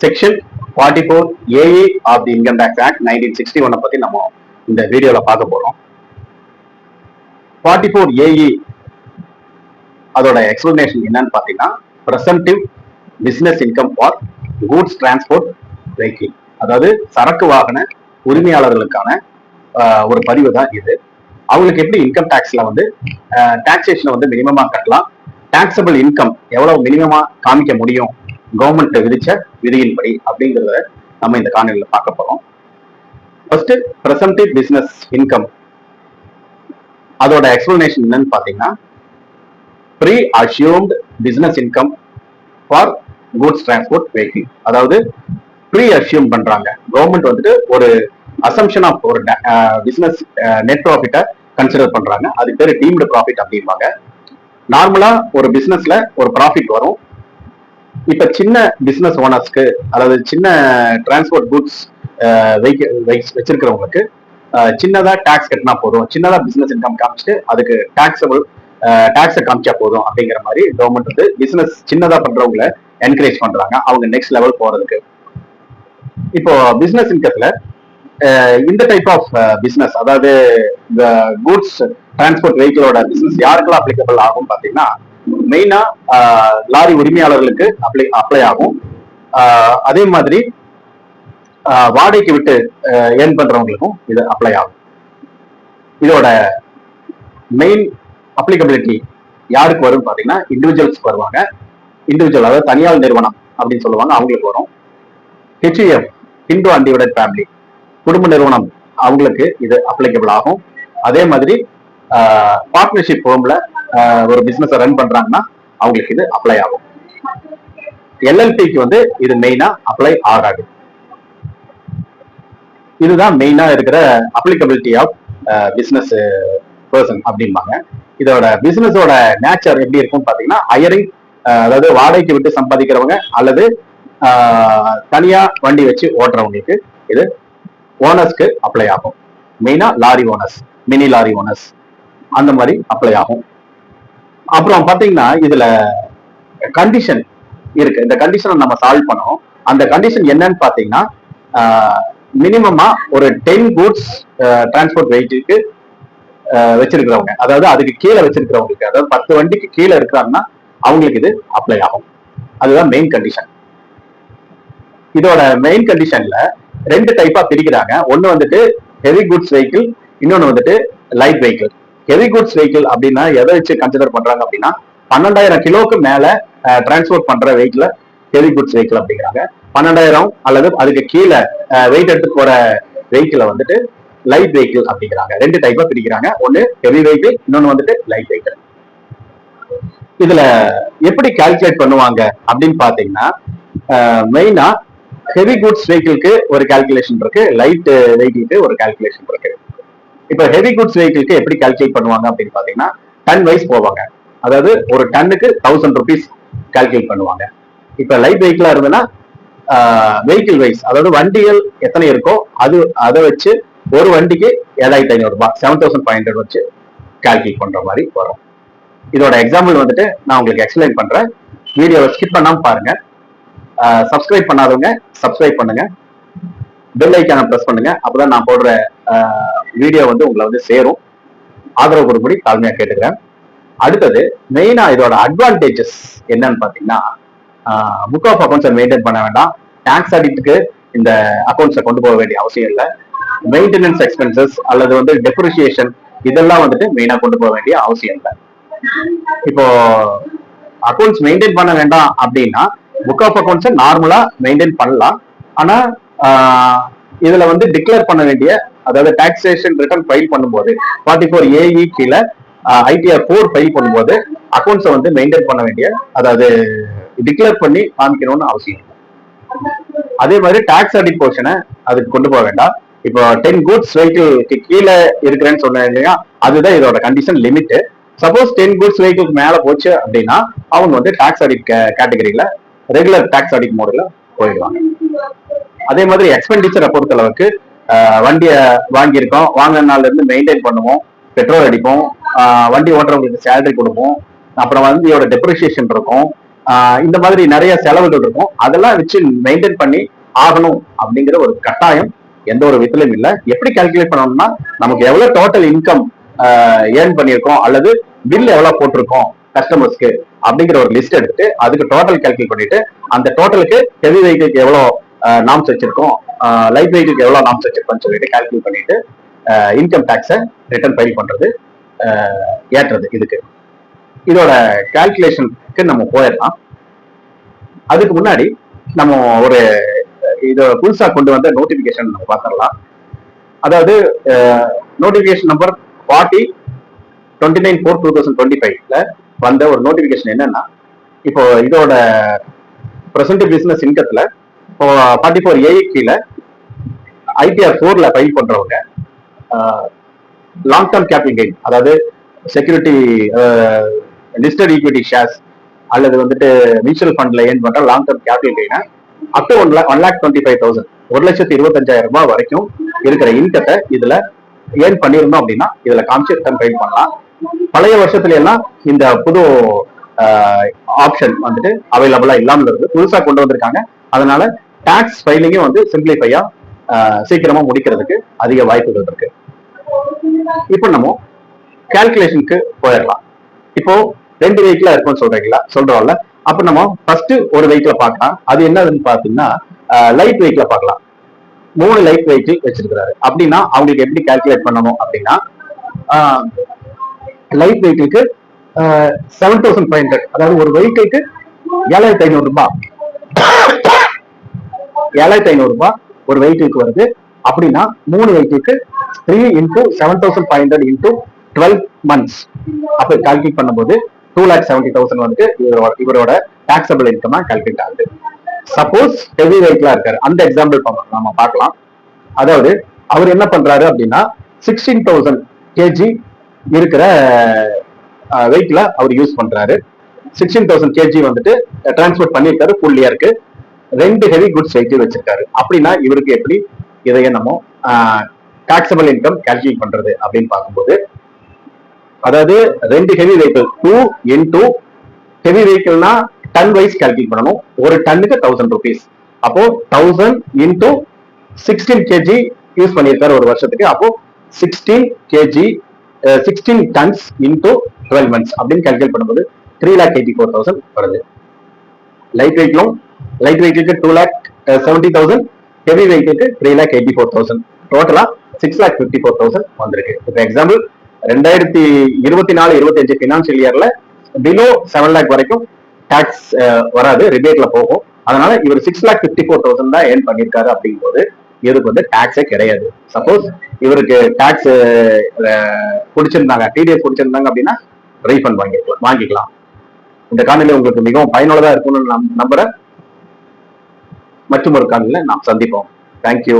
Section forty four A E of the income tax act nineteen sixty ஒன்னை பத்தி நம்ம இந்த வீடியோல பார்க்க போறோம். ஃபார்ட்டி ஃபோர் ஏஇ அதோட எக்ஸ்பிளனேஷன் என்னன்னு பார்த்தீங்கன்னா presumptive business income for goods transport vehicle அதாவது சரக்கு வாகன உரிமையாளர்களுக்கான ஆஹ், ஒரு பதிவு தான் இது. அவங்களுக்கு எப்படி இன்கம் டேக்ஸ்ல வந்து டாக்ஸேஷனை வந்து மினிமமா கட்டலாம்? டாக்ஸபிள் இன்கம் எவ்வளவு மினிமமா காமிக்க முடியும்? கவர்மெண்ட் விதிச்ச விதியின்படி அப்படிங்கிறத நம்ம இந்த காணொலியில் பார்க்க போறோம். ஃபர்ஸ்ட் பிரசன்டிவ் பிசினஸ் இன்கம் அதோட எக்ஸ்பிளனேஷன் என்னன்னு பாத்தீங்கன்னா pre assumed business income for goods transport vehicle அதாவது ப்ரீ அஷ்யூம் பண்றாங்க. கவர்மெண்ட் வந்துட்டு ஒரு அசம்ஷன் ஆஃப் ஒரு பிசினஸ் நெட் ப்ராஃபிட்டை கன்சிடர் பண்றாங்க. அதுக்கு பேர் டீம்டு ப்ராஃபிட் அப்படிம்பாங்க நார்மலா ஒரு பிசினஸ்ல ஒரு ப்ராஃபிட் வரும். இப்ப சின்ன பிசினஸ் ஓனர்ஸ்க்கு அதாவது சின்ன டிரான்ஸ்போர்ட் குட்ஸ் வச்சிருக்கிறவங்களுக்கு சின்னதா டாக்ஸ் கட்டினா போதும். சின்னதா பிசினஸ் இன்கம் காமிச்சிட்டு அதுக்கு டாக்ஸபிள் டாக்ஸை காமிச்சா போதும் அப்படிங்கிற மாதிரி கவர்மெண்ட் வந்து பிசினஸ் சின்னதா பண்றவங்கள என்கரேஜ் பண்றாங்க. அவங்க நெக்ஸ்ட் லெவல் போறதுக்கு. இப்போ பிசினஸ் இன்கத்துல இந்த டைப் ஆஃப் பிசினஸ் அதாவது இந்த கூட்ஸ் டிரான்ஸ்போர்ட் வெஹிக்கிளோட பிசினஸ் யாருக்கெல்லாம் அப்ளிகபிள் ஆகும் பாத்தீங்கன்னா மெயினா லாரி உரிமையாளர்களுக்கு அப்ளை அப்ளை ஆகும். ஆஹ் அதே மாதிரி வாடகைக்கு விட்டு ஏர்ன் பண்றவங்களுக்கும் இது அப்ளை ஆகும். இதோட மெயின் அப்ளிகபிலிட்டி யாருக்கு வரும் பாத்தீங்கன்னா இண்டிவிஜுவல்ஸ்க்கு வருவாங்க. இண்டிவிஜுவல் அதாவது தனியார் நிறுவனம் அப்படின்னு சொல்லுவாங்க அவங்களுக்கு வரும். ஹெச்இஎஃப் ஹிந்து அன்டிவைடட் ஃபேமிலி குடும்ப நிறுவனம் அவங்களுக்கு இது அப்ளிகபிள் ஆகும். அதே மாதிரி பார்ட்னர்ஷிப் ஹோம்ல ஒரு பிசினஸ் ரன் பண்றாங்கன்னா அவங்களுக்கு இது அப்ளை ஆகும். எல்எல்பிக்கு வந்து இது மெயினா அப்ளை ஆகாது. இதுதான் மெயினா இருக்கிற அப்ளிகபிலிட்டி ஆஃப் பிசினஸ் பர்சன் அப்படிம்பாங்க. இதோட பிசினஸோட நேச்சர் எப்படி இருக்கும் பாத்தீங்கன்னா ஹையரிங் அதாவது வாடகைக்கு விட்டு சம்பாதிக்கிறவங்க அல்லது ஆஹ், தனியா வண்டி வச்சு ஓட்டுறவங்களுக்கு இது ஓனர்ஸ்க்கு அப்ளை ஆகும். மெயினா lorry owners mini lorry owners அந்த மாதிரி அப்ளை ஆகும். அப்புறம் பாத்தீங்கன்னா இதுல கண்டிஷன் இருக்கு. இந்த கண்டிஷனை நம்ம சால்வ் பண்ணோம் அந்த கண்டிஷன் என்னன்னு பாத்தீங்கன்னா மினிமமா ஒரு டென் கூட்ஸ் டிரான்ஸ்போர்ட் வெயிட்டுக்கு வச்சிருக்கிறவங்க. அதாவது அதுக்கு கீழே வச்சிருக்கிறவங்களுக்கு அதாவது பத்து வண்டிக்கு கீழே இருக்கிறாங்கன்னா அவங்களுக்கு இது அப்ளை ஆகும். அதுதான் மெயின் கண்டிஷன் இதோட மெயின் கண்டிஷன்ல ரெண்டு டைப்பா பிரிக்கிறாங்க. ஒன்னு வந்துட்டு ஹெவி குட்ஸ் வெஹிக்கிள் இன்னொன்னு வந்துட்டு light vehicle heavy goods vehicle அப்படின்னா எதை வச்சு கன்சிடர் பண்றாங்க அப்படின்னா பன்னெண்டாயிரம் கிலோக்கு மேல டிரான்ஸ்போர்ட் பண்ற வெஹிக்கிள் ஹெவி குட்ஸ் வெஹிக்கிள் அப்படிங்கிறாங்க. பன்னெண்டாயிரம் அல்லது அதுக்கு கீழே வெயிட் எடுத்து போற வெஹிக்கிளை வந்துட்டு லைட் வெஹிக்கிள் அப்படிங்கிறாங்க. ரெண்டு டைப்பா பிரிக்கிறாங்க. ஒன்னு ஹெவி வெஹிக்கிள் இன்னொன்னு வந்துட்டு லைட் வெஹிக்கிள் இதுல எப்படி கால்குலேட் பண்ணுவாங்க அப்படின்னு பாத்தீங்கன்னா மெயினா ஹெவி குட்ஸ் வெஹிக்கிளுக்கு ஒரு கால்குலேஷன் இருக்கு லைட் வெஹிக்கிளுக்கு ஒரு கால்குலேஷன் இருக்கு. இப்ப ஹெவி குட்ஸ் வெஹிக்கிள்க்கு எப்படி கால்குலேட் பண்ணுவாங்க அப்படின்னு பாத்தீங்கன்னா டன் வைஸ் போவாங்க. அதாவது ஒரு டன்னுக்கு தௌசண்ட் ருபீஸ் கால்குலேட் பண்ணுவாங்க. இப்ப லைட் வெஹிக்கிளா இருந்ததுன்னா வெஹிக்கிள் வைஸ் அதாவது வண்டிகள் எத்தனை இருக்கோ அது அதை வச்சு ஒரு வண்டிக்கு ஏழாயிரத்தி ஐநூறு ரூபாய் செவன் தௌசண்ட் ஃபைவ் ஹண்ட்ரட் வச்சு கால்குலேட் பண்ற மாதிரி வரும். இதோட எக்ஸாம்பிள் வந்துட்டு நான் உங்களுக்கு எக்ஸ்பிளைன் பண்றேன். வீடியோவை ஸ்கிப் பண்ணாம பாருங்க. சப்ஸ்கிரைப் பண்ணாதவங்க சப்ஸ்கிரைப் பண்ணுங்க. பெல் ஐக்கான ப்ரெஸ் பண்ணுங்க. அப்பதான் நான் போடுற வீடியோ வந்து உங்களை வந்து சேரும். ஆதரவு கொடுப்படி தாழ்மையா கேட்டுக்கிறேன். அடுத்தது மெயினா இதோட அட்வான்டேஜஸ் என்னன்னு பாத்தீங்கன்னா புக் ஆஃப் அக்கௌண்ட்ஸை மெயின்டைன் பண்ண வேண்டாம். டேக்ஸ் ஆடிட்டுக்கு இந்த அக்கௌண்ட்ஸை கொண்டு போக வேண்டிய அவசியம் இல்லை. மெயின்டெனன்ஸ் எக்ஸ்பென்சஸ் அல்லது வந்து டெப்ரிசியேஷன் இதெல்லாம் வந்துட்டு மெயினா கொண்டு போக வேண்டிய அவசியம் இல்லை. இப்போ அக்கௌண்ட்ஸ் மெயின்டைன் பண்ண வேண்டாம் அப்படின்னா புக் ஆஃப் அக்கௌண்ட்ஸை நார்மலா மெயின்டைன் பண்ணலாம். ஆனா ஆஹ், இதுல வந்து டிக்ளேர் பண்ண வேண்டிய அதாவது டாக்ஸேஷன் ரிட்டர்ன் ஃபைல் பண்ணும்போது ஃபார்ட்டி ஃபோர் ஏஇ கீழே ஐடிஆர் ஃபோர் ஃபைல் பண்ணும்போது அக்கௌண்ட்ஸை வந்து மெயின்டைன் பண்ண வேண்டிய அதாவது டிக்ளேர் பண்ணி காமிக்கணும்னு அவசியம் அதே மாதிரி டாக்ஸ் ஆடிட் போர்ஷனை அதுக்கு கொண்டு போக வேண்டாம். இப்போ டென் குட்ஸ் வெஹிக்கிள்க்கு கீழே இருக்கிறேன்னு சொன்னேன் இல்லையா அதுதான் இதோட condition limit suppose ten goods வெஹிக்கிள்க்கு மேல போச்சு அப்படின்னா அவங்க வந்து டாக்ஸ் ஆடிட் கேட்டகரியில ரெகுலர் டாக்ஸ் ஆடிட் மோடில் போயிடுவாங்க. அதே மாதிரி எக்ஸ்பெண்டிச்சரை பொறுத்த அளவுக்கு வண்டியை வாங்கியிருக்கோம். வாங்கின நாள்ல இருந்து மெயின்டைன் பண்ணுவோம். பெட்ரோல் அடிப்போம். வண்டி ஓட்டுறவங்களுக்கு சேலரி கொடுப்போம். அப்புறம் வந்து இதோட டெப்ரிசியேஷன் இருக்கும் இந்த மாதிரி நிறைய செலவுகள் இருக்கும். அதெல்லாம் வச்சு மெயின்டைன் பண்ணி ஆகணும் அப்படிங்கிற ஒரு கட்டாயம் எந்த ஒரு விதத்திலும் இல்லை. எப்படி கால்குலேட் பண்ணணும்னா நமக்கு எவ்வளவு டோட்டல் இன்கம் ஏர்ன் பண்ணியிருக்கோம் அல்லது பில் எவ்வளவு போட்டிருக்கோம் கஸ்டமர்ஸ்க்கு அப்படிங்கிற ஒரு லிஸ்ட் எடுத்துட்டு அதுக்கு டோட்டல் கால்குலேட் பண்ணிட்டு அந்த டோட்டலுக்கு ஹெவி வெஹிக்கிள்க்கு எவ்வளவு நாம்ஸ் வச்சிருக்கோம். லைட் வெஹிக்கிளுக்கு எவ்வளோ நாம்ஸ் வச்சிருக்கோம்னு சொல்லிட்டு கால்குலேட் பண்ணிட்டு இன்கம் டேக்ஸை ரிட்டர்ன் ஃபைல் பண்றது ஏற்றுறது இதுக்கு. இதோட கால்குலேஷனுக்கு நம்ம போயிடலாம். அதுக்கு முன்னாடி நம்ம ஒரு இதை புதுசாக கொண்டு வந்த நோட்டிஃபிகேஷன் நம்ம பார்த்துடலாம். அதாவது notification number forty twenty nine four two thousand twenty ஃபைவ்ல வந்த ஒரு நோட்டிஃபிகேஷன் என்னன்னா இப்போ இதோட பிரசன்ட் பிஸ்னஸ் இன்கத்தில் ஃபார்ட்டி ஃபோர் ஏஐ கீழே ஐடிஆர் ஃபோர்ல ஃபைல் பண்றவங்க லாங் டேர்ம் கேபிட்டல் கெயின் அதாவது செக்யூரிட்டி லிஸ்டட் ஈக்விட்டி ஷேர்ஸ் அல்லது வந்துட்டு மியூச்சுவல் ஃபண்ட்ல ஏன் பண்ற லாங் டேர்ம் கேபிட்டல் கெயினை up to one one lakh twenty five thousand ஒரு லட்சத்தி இருபத்தஞ்சாயிரம் ரூபாய் வரைக்கும் இருக்கிற இன்கத்தை இதுல ஏர்ன் பண்ணியிருந்தோம் அப்படின்னா இதுல காமிச்சு ரிட்டர்ன் ஃபைல் பண்ணலாம். பழைய வருஷத்துல எல்லாம் இந்த புது ஆப்ஷன் வந்துட்டு அவைலபிளா இல்லாமல் இருக்கு புதுசா கொண்டு வந்திருக்காங்க. அதனால டாக்ஸ் ஃபைலிங்கும் வந்து சிம்பிளிஃபையா சீக்கிரமா முடிக்கிறதுக்கு அதிக வாய்ப்புகள் இருக்கு. இப்போ நம்ம கால்குலேஷனுக்கு போயிடலாம். இப்போ ரெண்டு வெஹிக்கிளா இருக்கும்னு சொல்றீங்களா? சொல்றோம்ல. அப்ப நம்ம ஃபர்ஸ்ட் ஒரு வெஹிக்கிள பார்க்கலாம். அது என்னதுன்னு பாத்தீங்கன்னா லைட் வெஹிக்கிள பார்க்கலாம். மூணு லைட் வெஹிக்கிள் வச்சிருக்கிறாரு. அப்படின்னா அவங்களுக்கு எப்படி கால்குலேட் பண்ணணும் அப்படின்னா லைட் வெஹிக்கிளுக்கு செவன் தௌசண்ட் ஃபைவ் ஹண்ட்ரட் அதாவது ஒரு வெஹிக்கிளுக்கு ஏழாயிரத்தி ஐநூறு ரூபாய். ஏழாயிரத்தி ஐநூறு ரூபாய் ஒரு வெஹிக்கிளுக்கு வருது. அப்படின்னா மூணு வெயிட்டுக்கு three into seven thousand five hundred into twelve months அப்போ கால்குலேட் பண்ணும்போது டூ லேக் செவன்டி தௌசண்ட் வந்து இவரோட இவரோட டாக்ஸபிள் இன்கமா கால்குலேட் ஆகுது. சப்போஸ் ஹெவி வெயிட்லாம் இருக்காரு. அந்த எக்ஸாம்பிள் நம்ம பார்க்கலாம். அதாவது அவர் என்ன பண்றாரு அப்படின்னா சிக்ஸ்டீன் தௌசண்ட் கேஜி இருக்கிற வெஹிக்கிள அவர் யூஸ் பண்றாரு. சிக்ஸ்டீன் தௌசண்ட் கேஜி வந்துட்டு டிரான்ஸ்போர்ட் பண்ணியிருக்காரு. ஃபுல் இயருக்கு ரெண்டு ஹெவி குட்ஸ் வெஹிக்கிள் வச்சிருக்காரு. அப்படின்னா இவருக்கு எப்படி? இதையே நம்ம டாக்ஸபிள் இன்கம் கால்குலேட் பண்றது அப்படின்னு பார்க்கும்போது அதாவது ரெண்டு heavy vehicle two in two heavy வெஹிக்கிள்னா ton wise calculate பண்ணணும். ஒரு டன்னுக்கு தௌசண்ட் ருபீஸ் அப்போ thousand into sixteen K G use பண்ணியிருக்காரு ஒரு வருஷத்துக்கு. அப்போ sixteen K G sixteen tons into twelve months அப்படின்னு கால்குலேட் பண்ணும்போது three lakh eighty four thousand வருது லைட் வெயிட்லும் light வெஹிக்கிளுக்கு two lakh seventy thousand heavy வெஹிக்கிளுக்கு three lakh eighty four thousand டோட்டலா six lakh fifty four thousand வந்திருக்கு. இப்போ example ரெண்டாயிரத்தி இருபத்தி நாலு இருபத்தி அஞ்சு பினான்சியல் இயர்ல பிலோ செவன் லேக் வரைக்கும் டாக்ஸ் uh, வராது. ரிபேட்ல போகும். அதனால இவர் six lakh fifty four thousand தான் ஏர்ன் பண்ணியிருக்காரு அப்படிங்கும்போது இவருக்கு வந்து டாக்ஸே கிடையாது. சப்போஸ் இவருக்கு டாக்ஸ் uh, பிடிச்சிருந்தாங்க டிடிஎஸ் பிடிச்சிருந்தாங்க அப்படின்னா ரீஃபண்ட் வாங்கிக்கலாம் வாங்கிக்கலாம். இந்த காணொலி உங்களுக்கு மிகவும் பயனுள்ளதா இருக்கும்னு நம்புறேன். மற்றும் ஒரு காணொலியில் நாம் சந்திப்போம். தேங்க்யூ